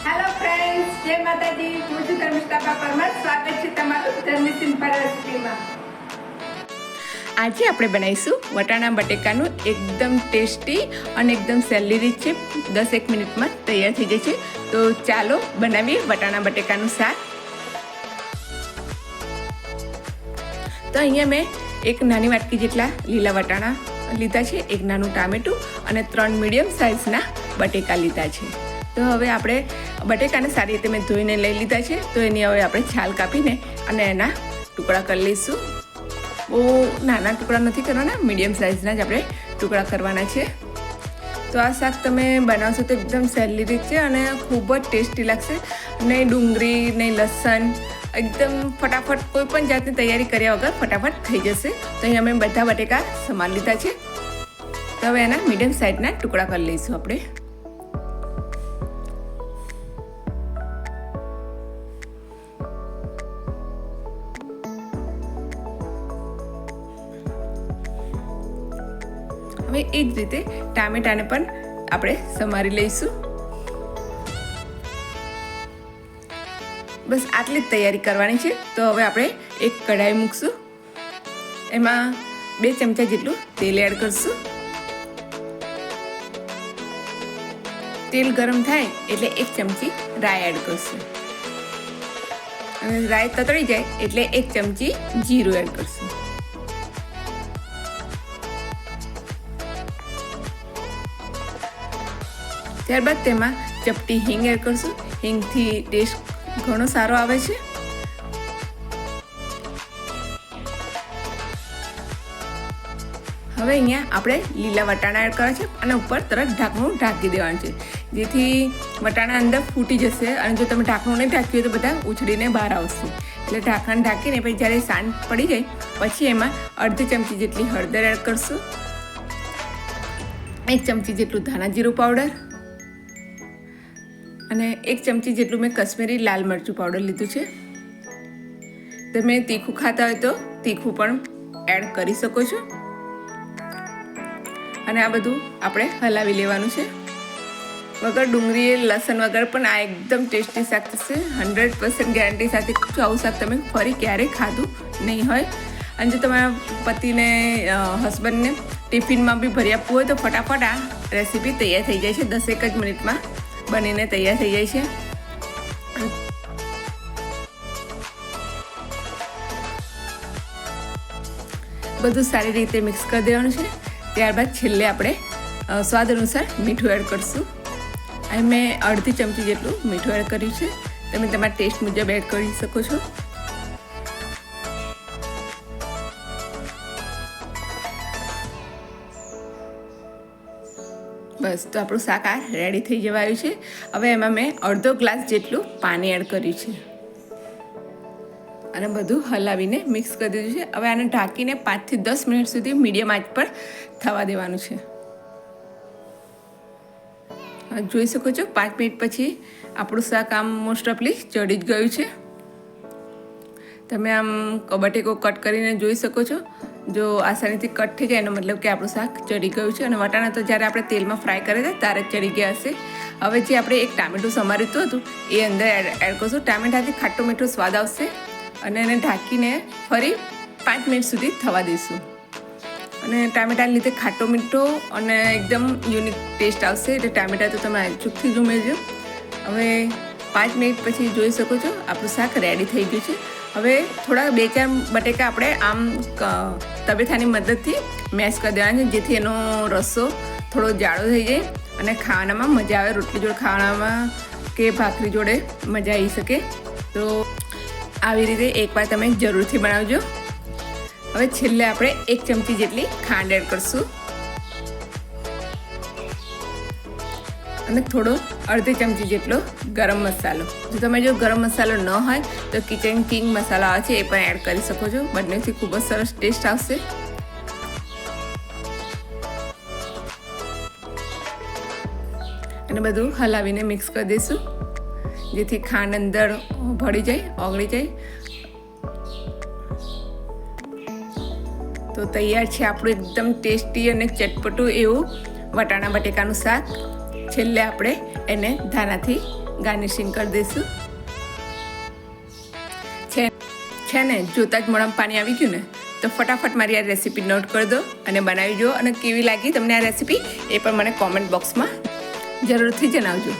Hello friends જય માતાજી હું છું ધર્મિષ્ઠા પરમાર સ્વાગત છે તમારું ધર્મી સિમ્પલ આજે આપણે બનાવીશું વટાણા બટેકાનું એકદમ ટેસ્ટી અને એકદમ સહેલી રીત છે દસ એક મિનિટમાં તૈયાર થઈ જાય છે તો ચાલો બનાવીએ વટાણા બટેકાનું શાક તો અહીંયા મેં એક નાની વાટકી જેટલા લીલા વટાણા લીધા છે એક નાનું ટામેટું અને ત્રણ મીડિયમ સાઇઝના બટેકા લીધા છે તો હવે આપણે બટેકાને સારી રીતે મેં ધોઈને લઈ લીધા છે. તો એની હવે આપણે છાલ કાપીને અને એના ટુકડા કરી લઈશું. બહુ નાના ટુકડા નથી કરવાના, મીડિયમ સાઇઝના જ આપણે ટુકડા કરવાના છે. તો આ શાક તમે બનાવશો તો એકદમ સહેલી રીત છે અને ખૂબ જ ટેસ્ટી લાગશે. નહીં ડુંગળી, નહીં લસણ, એકદમ ફટાફટ કોઈ પણ જાતની તૈયારી કર્યા વગર ફટાફટ થઈ જશે. તો અહીંયા અમે બધા બટેકા સમાન લીધા છે. તો હવે એના મીડિયમ સાઇઝના ટુકડા કરી લઈશું આપણે. હવે એ જ રીતે ટામેટાને પણ આપણે સમારી લઈશું. બસ આટલી જ તૈયારી કરવાની છે, તો હવે આપણે એક કઢાઈ મૂકશું. એમાં બે ચમચા જેટલું તેલ એડ કરશું. તેલ ગરમ થાય એટલે એક ચમચી રાઈ એડ કરશું. અને રાઈ તતળી જાય એટલે એક ચમચી જીરું એડ કરશું. ત્યારબાદ તેમાં ચપટી હિંગ એડ કરશું. હિંગથી ટેસ્ટ ઘણો સારો આવે છે. હવે અહીંયા આપણે લીલા વટાણા એડ કરવા છે અને ઉપર તરત ઢાંકણું ઢાંકી દેવાનું છે. જેથી વટાણા અંદર ફૂટી જશે અને જો તમે ઢાંકણું નહીં ઢાંક્યું હોય તો બધા ઉછળીને બહાર આવશે. એટલે ઢાંકણ ઢાંકીને પછી જ્યારે સાંજ પડી જાય, પછી એમાં અડધી ચમચી જેટલી હળદર એડ કરશું. એક ચમચી જેટલું ધાણા જીરું પાવડર અને એક ચમચી જેટલું મેં કશ્મીરી લાલ મરચું પાવડર લીધું છે. તમે તીખું ખાતા હોય તો તીખું પણ એડ કરી શકો છો. અને આ બધું આપણે હલાવી લેવાનું છે. વગર ડુંગળી લસણ વગર પણ આ એકદમ ટેસ્ટી શાક થશે. હંડ્રેડ પર્સન્ટ ગેરંટી સાથે આવું શાક તમે ફરી ક્યારેય ખાધું નહીં હોય. અને જો તમારા પતિને હસબન્ડને ટિફિનમાં બી ભરી આપવું હોય તો ફટાફટ આ રેસીપી તૈયાર થઈ જાય છે દસેક જ મિનિટમાં. બનીને તૈયાર થઈ જાય છે. બધું સારી રીતે મિક્સ કરી દેવાનું છે. ત્યારબાદ છેલ્લે આપણે સ્વાદ અનુસાર મીઠું એડ કરીશું. અહીં મેં અડધી ચમચી જેટલું મીઠું એડ કર્યું છે. તમે તમારા ટેસ્ટ મુજબ એડ કરી શકો છો. બસ, તો આપણું શાક આ રેડી થઈ જવાયું છે. હવે એમાં મેં અડધો ગ્લાસ જેટલું પાણી એડ કર્યું છે. અને બધું હલાવીને મિક્સ કરી દીધું છે. હવે આને ઢાંકીને પાંચથી દસ મિનિટ સુધી મીડિયમ આંચ પર થવા દેવાનું છે. જોઈ શકો છો, પાંચ મિનિટ પછી આપણું શાક આમ મોસ્ટ ઓફલી ચડી જ ગયું છે. તમે આમ બટેકો કટ કરીને જોઈ શકો છો. જો આસાનીથી કટ થઈ જાય એનો મતલબ કે આપણું શાક ચડી ગયું છે અને વટાણા તો જ્યારે આપણે તેલમાં ફ્રાય કરે છે ત્યારે ચડી ગયા હશે. હવે જે આપણે એક ટામેટું સમારીતું હતું, એ અંદર એડ એડ કરશું. ટામેટાથી ખાટો મીઠો સ્વાદ આવશે અને એને ઢાંકીને ફરી પાંચ મિનિટ સુધી થવા દઈશું. અને ટામેટાને લીધે ખાટો મીઠો અને એકદમ યુનિક ટેસ્ટ આવશે. એટલે ટામેટા તો તમે ચૂકથી જ ઉમેરજો. હવે પાંચ મિનિટ પછી જોઈ શકો છો, આપણું શાક રેડી થઈ ગયું છે. હવે થોડા બે ચાર બટેકા આપણે આમ તબેથાની મદદથી મેશ કરી દેવાના છે, જેથી એનો રસો થોડો જાડો થઈ જાય અને ખાવાનામાં મજા આવે. રોટલી જોડે ખાવાનામાં કે ભાખરી જોડે મજા આવી શકે. તો આવી રીતે એકવાર તમે જરૂરથી બનાવજો. હવે છેલ્લે આપણે એક ચમચી જેટલી ખાંડ એડ કરશું. અને થોડો અડધી ચમચી જેટલો ગરમ મસાલો. જો તમે જો ગરમ મસાલો ન હોય, તો કિચન કિંગ મસાલો આવે છે, એ પણ એડ કરી શકો છો. બંનેથી ખૂબ જ સરસ ટેસ્ટ આવશે. અને બધું હલાવીને મિક્સ કરી દઈશું. જેથી ખાંડ અંદર ભળી જાય, ઓગળી જાય. તો તૈયાર છે આપણું એકદમ ટેસ્ટી અને ચટપટું એવું વટાણા બટેકાનું શાક. છેલ્લે આપણે એને ધાનાથી ગાર્નિશિંગ કરી દઈશું. છે છે ને, જોતાં જ મળમ પાણી આવી ગયું ને, તો ફટાફટ મારી આ રેસીપી નોટ કરી દો અને બનાવી જુઓ અને કેવી લાગી તમને આ રેસીપી એ પણ મને કોમેન્ટ બોક્સમાં જરૂરથી જણાવજો.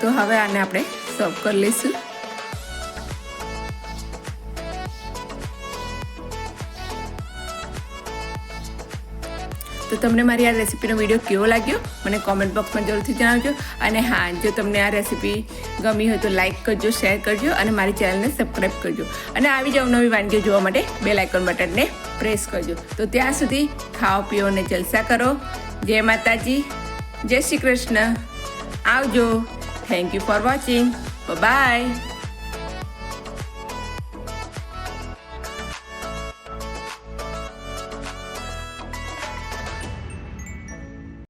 તો હવે આને આપણે સર્વ કરી લઈશું. તો તમને મારી આ રેસીપીનો વીડિયો કેવો લાગ્યો? મને કોમેન્ટ બોક્સમાં જરૂરથી જણાવજો. અને હા, જો તમને આ રેસીપી ગમી હોય તો લાઇક કરજો શેર કરજો અને મારી ચેનલને સબસ્ક્રાઈબ કરજો. અને આવી જાવ નવી વાનગીઓ જોવા માટે બે લાઇકોન બટનને પ્રેસ કરજો. તો ત્યાં સુધી ખાઓ, પીઓ અને જલસા કરો. જય માતાજી. જય શ્રી કૃષ્ણ. આવજો. Thank you for watching bye